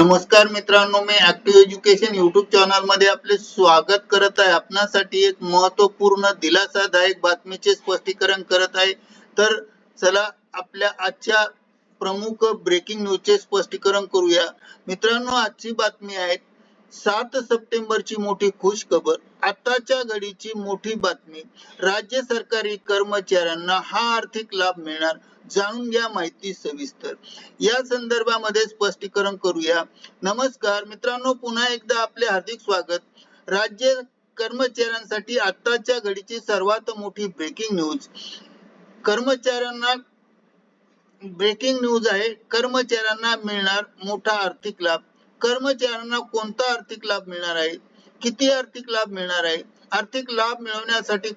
नमस्कार मित्रांनो मी ऍक्टिव्ह एज्युकेशन युट्यूब चॅनलमध्ये आपले स्वागत करत आहे. आपणासाठी एक महत्त्वपूर्ण दिलासादायक बातमीचे स्पष्टीकरण करत आहे. तर चला आपल्या आजच्या प्रमुख ब्रेकिंग न्यूजचे स्पष्टीकरण करूया. मित्रांनो आजची बातमी आहे सात सप्टेंबरची मोठी खुश खबर आताच्या घडीची मोठी बातमी. राज्य सरकारी कर्मचाऱ्यांना हा आर्थिक लाभ मिळणार जाणून घ्या माहिती सविस्तर. या संदर्भामध्ये स्पष्टीकरण करूया. नमस्कार मित्रांनो पुन्हा एकदा आपले हार्दिक स्वागत. राज्य कर्मचाऱ्यांसाठी आताच्या घडीची सर्वात मोठी ब्रेकिंग न्यूज कर्मचाऱ्यांना ब्रेकिंग न्यूज आहे. कर्मचाऱ्यांना मिळणार मोठा आर्थिक लाभ. कर्मचाऱ्यांना कोणता आर्थिक लाभ मिळणार आहे? किती आर्थिक लाभ मिळणार आहे? आर्थिक लाभ मिळवण्यासाठी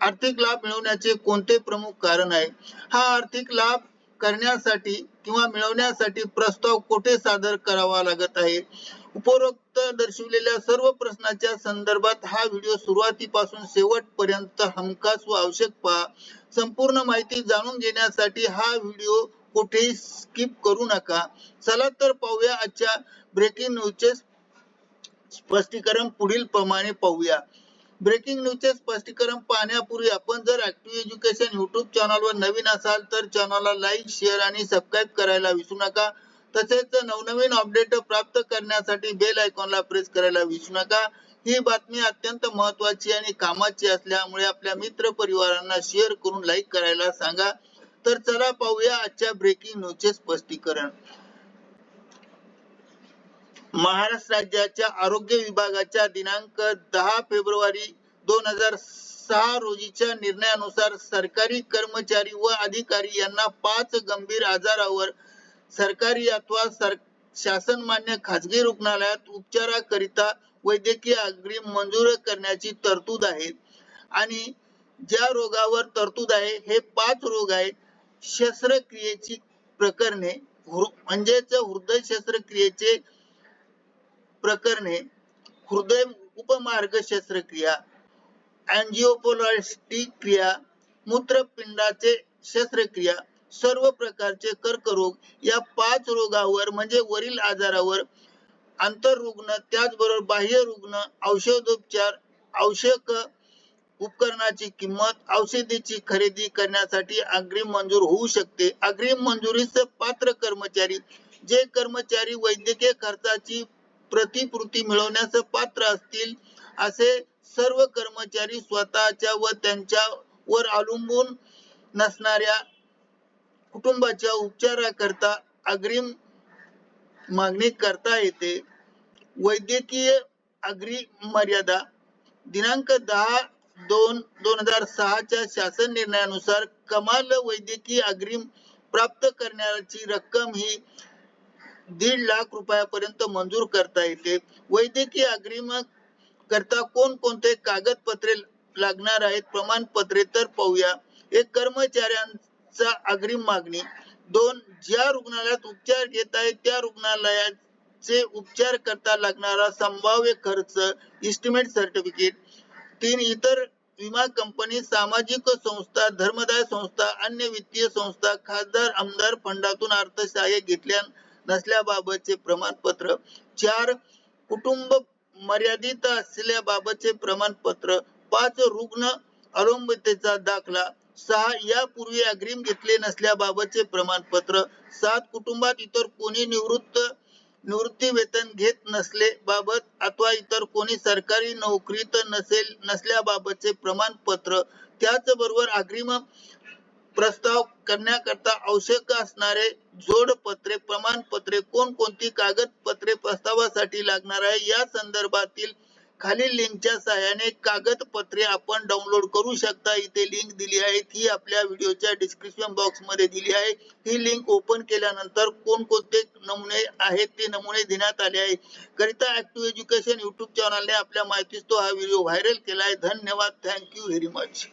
आर्थिक लाभ मिळवण्याचे कोणते प्रमुख कारण आहे? हा आर्थिक लाभ करण्यासाठी किंवा मिळवण्यासाठी प्रस्ताव कुठे सादर करावा लागत आहे? उपरोक्त दर्शविलेल्या सर्व प्रश्नाच्या संदर्भात हा व्हिडिओ सुरुवातीपासून शेवटपर्यंत हमखास व आवश्यक पहा. संपूर्ण माहिती जाणून घेण्यासाठी हा व्हिडिओ कुठेही स्किप करू नका. चला तर पाहूया आजच्या ब्रेकिंग न्यूजचे स्पष्टीकरण पुढील प्रमाणे पाहूया. ब्रेकिंग न्यूजचे स्पष्टीकरण पाहण्यापूर्वी आपण जर ऍक्टिव्ह एज्युकेशन युट्यूब चॅनलवर नवीन असाल तर चॅनलला लाईक शेअर आणि सबस्क्राईब करायला विसरू नका. तसेच नवनवीन अपडेट प्राप्त करण्यासाठी बेल आयकॉनला प्रेस करायला विसरू नका. ही बातमी अत्यंत महत्वाची आणि कामाची असल्यामुळे आपल्या मित्र परिवारांना शेअर करून लाईक करायला सांगा. तर चला पाहूया आजच्या ब्रेकिंग न्यूजचे स्पष्टीकरण. महाराष्ट्र राज्याच्या आरोग्य विभागाच्या दिनांक दहा फेब्रुवारी दोन हजार सहा रोजीच्या निर्णयानुसार सरकारी कर्मचारी व अधिकारी यांना पाच गंभीर आजारावर सरकारी अथवा सर शासन मान्य खाजगी रुग्णालयात उपचाराकरिता वैद्यकीय अग्रिम मंजूर करण्याची तरतूद आहे. आणि ज्या रोगावर तरतूद आहे हे पाच रोग आहेत शस्त्रक्रियेची प्रकरणे म्हणजेच हृदय शस्त्रक्रियेचे प्रकरणे हृदय उपमार्ग शस्त्रक्रिया अँजिओपोलॉस्टिक क्रिया मूत्रपिंडाचे शस्त्रक्रिया सर्व प्रकारचे कर्करोग या पाच रोगावर म्हणजे वरील आजारावर आंतररुग्ण त्याचबरोबर बाह्य रुग्ण औषधोपचार आवश्यक उपकरणाची किंमत औषधीची खरेदी करण्यासाठी अग्रिम मंजूर होऊ शकते. अग्रिम मंजुरीस पात्र कर्मचारी जे कर्मचारी वैद्यकीय खर्चाची प्रतिपूर्ती मिळवण्यास पात्र असतील असे सर्व कर्मचारी स्वतःच्या व त्यांच्या वर अवलंबून नसणाऱ्या कुटुंबाच्या उपचाराकरता अग्रिम मागणी करता येते. वैद्यकीय अग्रिम मर्यादा दिनांक दहा दोन दोन हजार सहाच्या शासन निर्णयानुसार कमाल वैद्यकीय अग्रिम प्राप्त करण्याची रक्कम ही दीड लाख रुपयापर्यंत मंजूर करता येते. वैद्यकीय अग्रिम करता कोणकोणते कागदपत्रे लागणार आहेत? प्रमाणपत्रे तर पाहूया. एक कर्मचाऱ्यांचा अग्रिम मागणी. दोन ज्या रुग्णालयात उपचार घेत आहे त्या रुग्णालयाचे उपचार करता लागणारा संभाव्य खर्च इस्टिमेट सर्टिफिकेट तीन इतर विमा कंपनी सामाजिक संस्था धर्मदाय संस्था अन्य वित्तीय संस्था खासदार आमदार फंडातून अर्थसहाय्य घेतल्या नसल्याबाबतचे प्रमाणपत्र चार कुटुंब मर्यादित असल्याबाबतचे प्रमाणपत्र पाच रुग्ण अवलंबितेचा दाखला सहा यापूर्वी अग्रिम घेतले नसल्याबाबतचे प्रमाणपत्र सात कुटुंबात इतर कोणी निवृत्त निवृत्ती वेतन घेत नसले बाबत अथवा इतर कोणी सरकारी नोकरीत नसेल नसल्याबाबतचे प्रमाणपत्र त्याचबरोबर अग्रिम प्रस्ताव करण्याकरता आवश्यक असणारे जोडपत्रे प्रमाणपत्रे कोणकोणती कागदपत्रे प्रस्तावासाठी लागणार आहे या संदर्भातील खालील लिंकच्या सहाय्याने कागदपत्रे आपण डाउनलोड करू शकता. इथे लिंक दिली आहे. ती आपल्या व्हिडिओच्या डिस्क्रिप्शन बॉक्समध्ये दिली आहे. ही लिंक ओपन केल्यानंतर कोणकोणते नमुने आहेत ते नमुने देण्यात आले आहे. करिता ऍक्टिव्ह एज्युकेशन युट्यूब चॅनलने आपल्या माहितीस तो हा व्हिडिओ व्हायरल केला आहे धन्यवाद थँक्यू व्हेरी मच